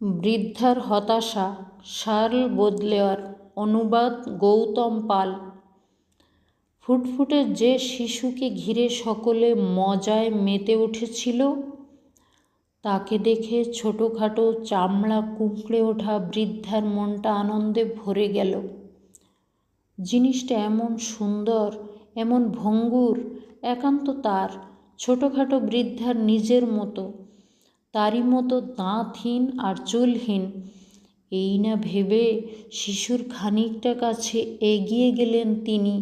বৃদ্ধার হতাশা, Charles Baudelaire অনুবাদ গৌতম পাল। ফুটফুটে যে শিশুকে ঘিরে সকলে মজায় মেতে উঠেছিল, তাকে দেখে ছোটোখাটো চামড়া কুঁকড়ে ওঠা বৃদ্ধার মনটা আনন্দে ভরে গেল। জিনিসটা এমন সুন্দর, এমন ভঙ্গুর, একান্ত তার, ছোটোখাটো বৃদ্ধার নিজের মতো। তারই মতো দাঁতহীন আর চুলহীন। এই না ভেবে শিশুর খানিকটা কাছে এগিয়ে গেলেন তিনি।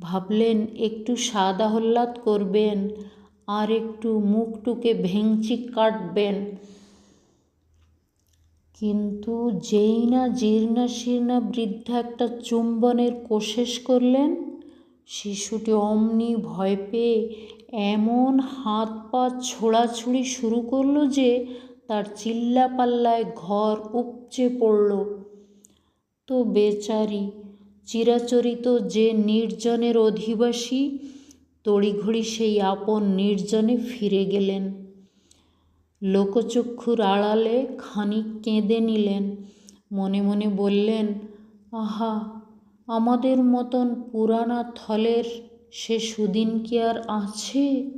ভাবলেন, একটু স্বাদ আহ্লাদ করবেন আর একটু মুখটুকে ভেঙচি কাটবেন। কিন্তু যেই না জীর্ণা শীর্ণা বৃদ্ধা একটা চুম্বনের কোশেষ করলেন, শিশুটি অমনি ভয় পেয়ে এমন হাত পা ছোড়াছুড়ি শুরু করল যে তার চিল্লাপাল্লায় ঘর উপচে পড়ল। তো বেচারি, চিরাচরিত যে নির্জনের অধিবাসী, তড়িঘড়ি সেই আপন নির্জনে ফিরে গেলেন। লোকচক্ষুর আড়ালে খানিক কেঁদে নিলেন। মনে মনে বললেন, আহা, আমাদের মতন পুরানা থলের সে সুদিন কি আর আছে?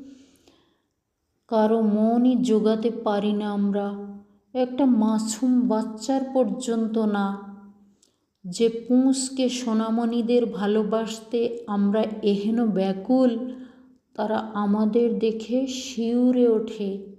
কারও মনই জোগাতে পারি না আমরা। একটা মাসুম বাচ্চার পর্যন্ত না। যে পুঁসকে সোনামণিদের ভালোবাসতে আমরা এহেন ব্যাকুল, তারা আমাদের দেখে শিউরে ওঠে।